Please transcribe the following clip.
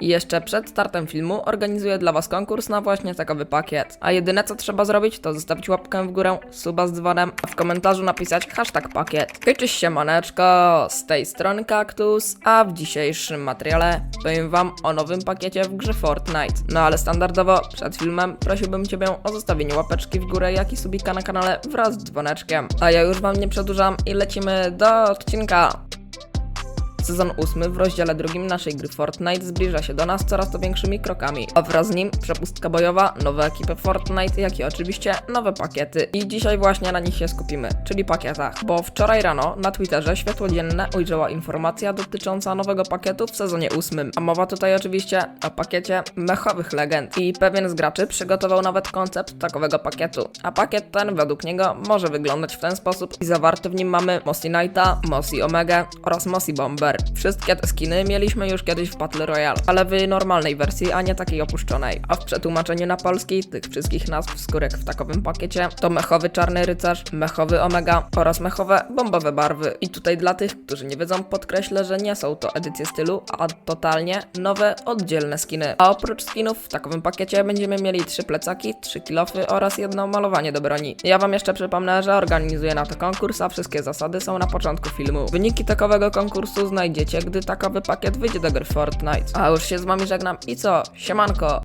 I jeszcze przed startem filmu organizuję dla Was konkurs na właśnie takowy pakiet. A jedyne co trzeba zrobić to zostawić łapkę w górę, suba z dzwonem, a w komentarzu napisać hashtag pakiet. Hej, cześć siemaneczko, z tej strony Kaktus, a w dzisiejszym materiale powiem Wam o nowym pakiecie w grze Fortnite. No ale standardowo przed filmem prosiłbym Ciebie o zostawienie łapeczki w górę, jak i subika na kanale wraz z dzwoneczkiem. A ja już Wam nie przedłużam i lecimy do odcinka. Sezon 8 w rozdziale drugim naszej gry Fortnite zbliża się do nas coraz to większymi krokami, a wraz z nim przepustka bojowa, nowe ekipy Fortnite, jak i oczywiście nowe pakiety. I dzisiaj właśnie na nich się skupimy, czyli pakietach. Bo wczoraj rano na Twitterze światło dzienne ujrzała informacja dotycząca nowego pakietu w sezonie 8. A mowa tutaj oczywiście o pakiecie mechowych legend. I pewien z graczy przygotował nawet koncept takowego pakietu. A pakiet ten według niego może wyglądać w ten sposób i zawarty w nim mamy Mossy Knighta, Mossy Omega oraz Mossy Wszystkie te skiny mieliśmy już kiedyś w Battle Royale, ale w normalnej wersji, a nie takiej opuszczonej. A w przetłumaczeniu na polski tych wszystkich nazw skórek w takowym pakiecie to mechowy czarny rycerz, mechowy Omega oraz mechowe bombowe barwy. I tutaj dla tych, którzy nie wiedzą, podkreślę, że nie są to edycje stylu, a totalnie nowe, oddzielne skiny. A oprócz skinów w takowym pakiecie będziemy mieli trzy plecaki, trzy kilofy oraz jedno malowanie do broni. Ja wam jeszcze przypomnę, że organizuję na to konkurs, a wszystkie zasady są na początku filmu. Wyniki takowego konkursu znajdziecie, gdy takowy pakiet wyjdzie do gry Fortnite. A już się z wami żegnam i co? Siemanko!